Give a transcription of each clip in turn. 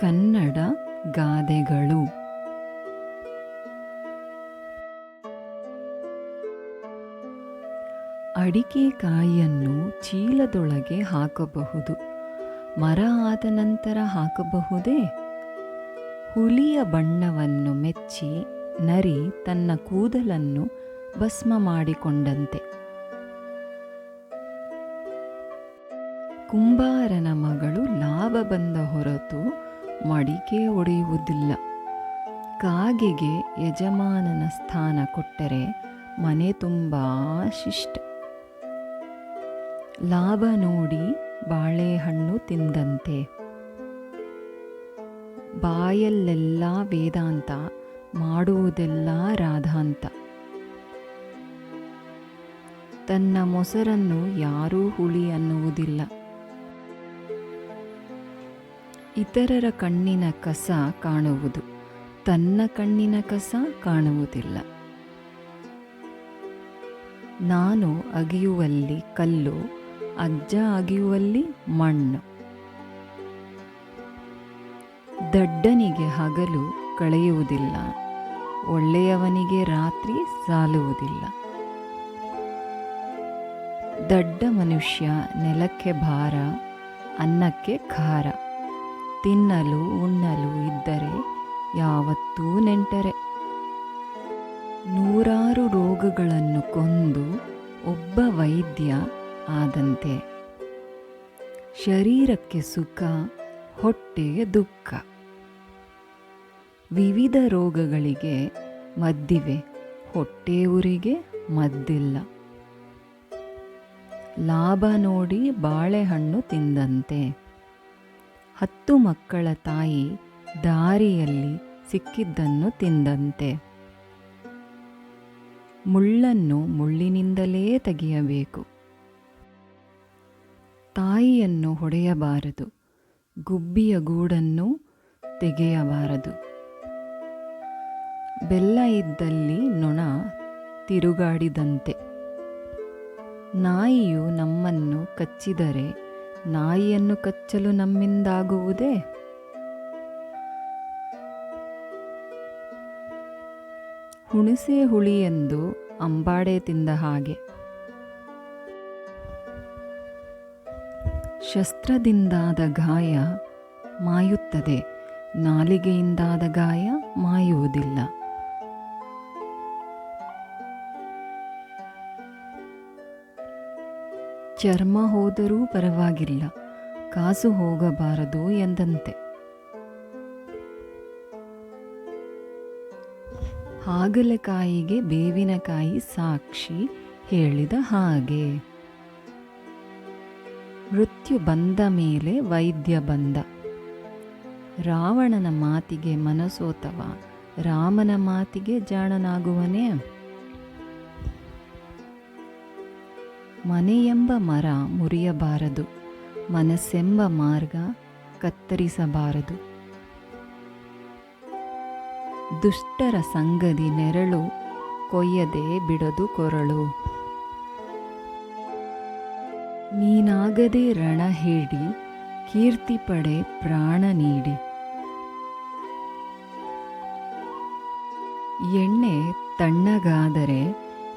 ಕನ್ನಡ ಗಾದೆಗಳು. ಅಡಿಕೆ ಕಾಯಿಯನ್ನು ಚೀಲದೊಳಗೆ ಹಾಕಬಹುದು. ಮರ ಆದ ನಂತರ ಹಾಕಬಹುದೇ? ಹುಲಿಯ ಬಣ್ಣವನ್ನು ಮೆಚ್ಚಿ ನರಿ ತನ್ನ ಕೂದಲನ್ನು ಭಸ್ಮ ಮಾಡಿಕೊಂಡಂತೆ. ಕುಂಬಾರನ ಮಗಳು ಲಾಭ ಬಂದ ಹೊರತು ಮಡಿಕೆ ಒಡೆಯುವುದಿಲ್ಲ. ಕಾಗೆಗೆ ಯಜಮಾನನ ಸ್ಥಾನ ಕೊಟ್ಟರೆ ಮನೆ ತುಂಬ ಶಿಷ್ಟ. ಲಾಭ ನೋಡಿ ಬಾಳೆಹಣ್ಣು ತಿಂದಂತೆ. ಬಾಯಲ್ಲೆಲ್ಲ ವೇದಾಂತ, ಮಾಡುವುದೆಲ್ಲ ರಾಧಾಂತ. ತನ್ನ ಮೊಸರನ್ನು ಯಾರೂ ಹುಳಿ ಅನ್ನುವುದಿಲ್ಲ. ಇತರರ ಕಣ್ಣಿನ ಕಸ ಕಾಣುವುದು, ತನ್ನ ಕಣ್ಣಿನ ಕಸ ಕಾಣುವುದಿಲ್ಲ. ನಾನು ಅಗಿಯುವಲ್ಲಿ ಕಲ್ಲು, ಅಜ್ಜ ಅಗಿಯುವಲ್ಲಿ ಮಣ್ಣು. ದಡ್ಡನಿಗೆ ಹಗಲು ಕಳೆಯುವುದಿಲ್ಲ, ಒಳ್ಳೆಯವನಿಗೆ ರಾತ್ರಿ ಸಾಲುವುದಿಲ್ಲ. ದಡ್ಡ ಮನುಷ್ಯ ನೆಲಕ್ಕೆ ಭಾರ, ಅನ್ನಕ್ಕೆ ಖಾರ. ತಿನ್ನಲು ಉಣ್ಣಲು ಇದ್ದರೆ ಯಾವತ್ತೂ ನೆಂಟರೆ. ನೂರಾರು ರೋಗಗಳನ್ನು ಕೊಂದು ಒಬ್ಬ ವೈದ್ಯ ಆದಂತೆ. ಶರೀರಕ್ಕೆ ಸುಖ ಹೊಟ್ಟೆಗೆ ದುಃಖ. ವಿವಿಧ ರೋಗಗಳಿಗೆ ಮದ್ದಿವೆ, ಹೊಟ್ಟೆ ಊರಿಗೆ ಮದ್ದಿಲ್ಲ. ಲಾಭ ನೋಡಿ ಬಾಳೆಹಣ್ಣು ತಿಂದಂತೆ. ಹತ್ತು ಮಕ್ಕಳ ತಾಯಿ ದಾರಿಯಲ್ಲಿ ಸಿಕ್ಕಿದ್ದನ್ನು ತಿಂದಂತೆ. ಮುಳ್ಳನ್ನು ಮುಳ್ಳಿನಿಂದಲೇ ತೆಗೆಯಬೇಕು. ತಾಯಿಯನ್ನು ಹೊಡೆಯಬಾರದು. ಗುಬ್ಬಿಯ ಗೂಡನ್ನು ತೆಗೆಯಬಾರದು. ಬೆಲ್ಲ ಇದ್ದಲ್ಲಿ ನೊಣ ತಿರುಗಾಡಿದಂತೆ. ನಾಯಿಯು ನಮ್ಮನ್ನು ಕಚ್ಚಿದರೆ ನಾಯಿಯನ್ನು ಕಚ್ಚಲು ನಮ್ಮಿಂದಾಗುವುದೇ? ಹುಣಸೆ ಹುಳಿ ಎಂದು ಅಂಬಾಡೆ ತಿಂದ ಹಾಗೆ. ಶಸ್ತ್ರದಿಂದಾದ ಗಾಯ ಮಾಯುತ್ತದೆ, ನಾಲಿಗೆಯಿಂದಾದ ಗಾಯ ಮಾಯುವುದಿಲ್ಲ. ಚರ್ಮ ಹೋದರೂ ಪರವಾಗಿಲ್ಲ. ಕಾಸು ಹೋಗಬಾರದು ಎಂದಂತೆ. ಹಾಗಲಕಾಯಿಗೆ ಬೇವಿನಕಾಯಿ ಸಾಕ್ಷಿ ಹೇಳಿದ ಹಾಗೆ. ಮೃತ್ಯು ಬಂದ ಮೇಲೆ ವೈದ್ಯ ಬಂದ. ರಾವಣನ ಮಾತಿಗೆ ಮನಸೋತವ. ರಾಮನ ಮಾತಿಗೆ ಜಾಣನಾಗುವನೇ. ಮನೆಯೆಂಬ ಮರ ಮುರಿಯಬಾರದು, ಮನಸ್ಸೆಂಬ ಮಾರ್ಗ ಕತ್ತರಿಸಬಾರದು. ದುಷ್ಟರ ಸಂಗದಿ ನೆರಳು ಕೊಯ್ಯದೆ ಬಿಡದು ಕೊರಳು. ನೀನಾಗದೆ ರಣ ಹೇಳಿ, ಕೀರ್ತಿ ಪಡೆ ಪ್ರಾಣ ನೀಡಿ. ಎಣ್ಣೆ ತಣ್ಣಗಾದರೆ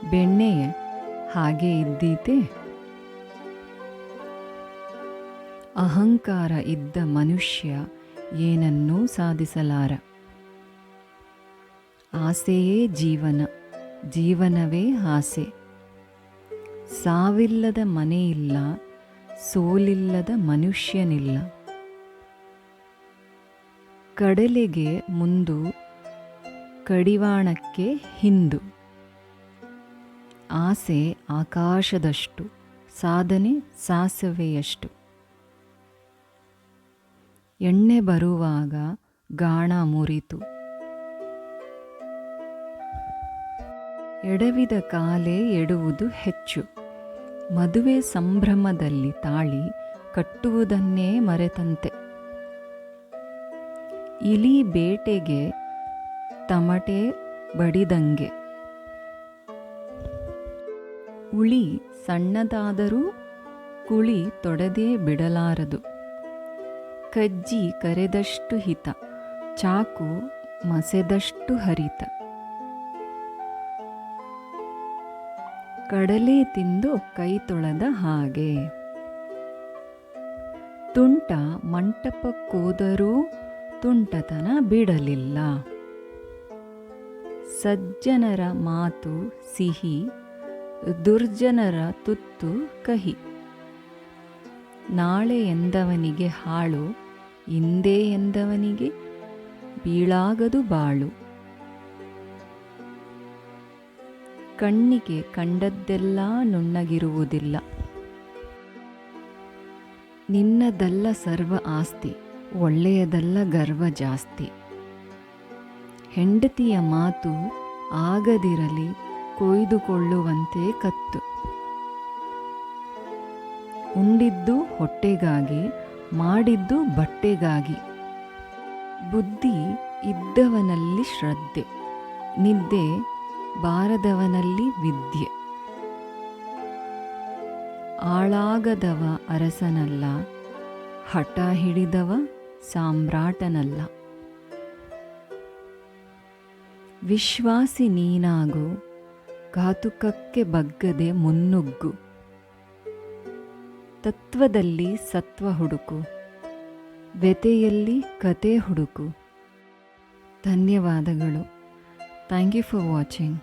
ಬೆಣ್ಣೆ ಹಾಗೆ ಇದ್ದೀತೆ. ಅಹಂಕಾರ ಇದ್ದ ಮನುಷ್ಯ ಏನನ್ನೂ ಸಾಧಿಸಲಾರ. ಆಸೆಯೇ ಜೀವನ, ಜೀವನವೇ ಆಸೆ. ಸಾವಿಲ್ಲದ ಮನೆಯಿಲ್ಲ, ಸೋಲಿಲ್ಲದ ಮನುಷ್ಯನಿಲ್ಲ. ಕಡಲೆಗೆ ಮುಂದು, ಕಡಿವಾಣಕ್ಕೆ ಹಿಂದು. ಆಸೆ ಆಕಾಶದಷ್ಟು, ಸಾಧನೆ ಸಾಸವೆಯಷ್ಟು. ಎಣ್ಣೆ ಬರುವಾಗ ಗಾಣ ಮುರಿತು. ಎಡವಿದ ಕಾಲೇ ಎಡುವುದು ಹೆಚ್ಚು. ಮದುವೆ ಸಂಭ್ರಮದಲ್ಲಿ ತಾಳಿ ಕಟ್ಟುವುದನ್ನೇ ಮರೆತಂತೆ. ಇಲಿ ಬೇಟೆಗೆ ತಮಟೆ ಬಡಿದಂಗೆ. ಉಳಿ ಸಣ್ಣದಾದರೂ ಕುಳಿ ತೊಡದೇ ಬಿಡಲಾರದು. ಕಜ್ಜಿ ಕರೆದಷ್ಟು ಹಿತ, ಚಾಕು ಮಸೆದಷ್ಟು ಹರಿತ. ಕಡಲೆ ತಿಂದು ಕೈ ತೊಳೆದ ಹಾಗೆ. ತುಂಟ ಮಂಟಪಕ್ಕೋದರೂ ತುಂಟತನ ಬಿಡಲಿಲ್ಲ. ಸಜ್ಜನರ ಮಾತು ಸಿಹಿ ದುರ್ಜನರ ತುತ್ತು ಕಹಿ. ನಾಳೆ ಎಂದವನಿಗೆ ಹಾಳು, ಹಿಂದೆ ಎಂದವನಿಗೆ ಬೀಳಾಗದು ಬಾಳು. ಕಣ್ಣಿಗೆ ಕಂಡದ್ದೆಲ್ಲ ನುಣ್ಣಗಿರುವುದಿಲ್ಲ. ನಿನ್ನದಲ್ಲ ಸರ್ವ ಆಸ್ತಿ, ಒಳ್ಳೆಯದಲ್ಲ ಗರ್ವ ಜಾಸ್ತಿ. ಹೆಂಡತಿಯ ಮಾತು ಆಗದಿರಲಿ ಕೊಯ್ದುಕೊಳ್ಳುವಂತೆ ಕತ್ತು. ಉಂಡಿದ್ದು ಹೊಟ್ಟೆಗಾಗಿ, ಮಾಡಿದ್ದು ಬಟ್ಟೆಗಾಗಿ. ಬುದ್ಧಿ ಇದ್ದವನಲ್ಲಿ ಶ್ರದ್ಧೆ, ನಿದ್ದೆ ಬಾರದವನಲ್ಲಿ ವಿದ್ಯೆ. ಆಳಾಗದವ ಅರಸನಲ್ಲ, ಹಠ ಹಿಡಿದವ ಸಾಮ್ರಾಟನಲ್ಲ. ವಿಶ್ವಾಸಿ ನೀನಾಗು ಘಾತುಕಕ್ಕೆ ಬಗ್ಗದೆ ಮುನ್ನುಗ್ಗು. ತತ್ವದಲ್ಲಿ ಸತ್ವ ಹುಡುಕು. ವ್ಯತೆಯಲ್ಲಿ ಕತೆ ಹುಡುಕು. ಧನ್ಯವಾದಗಳು. Thank you for watching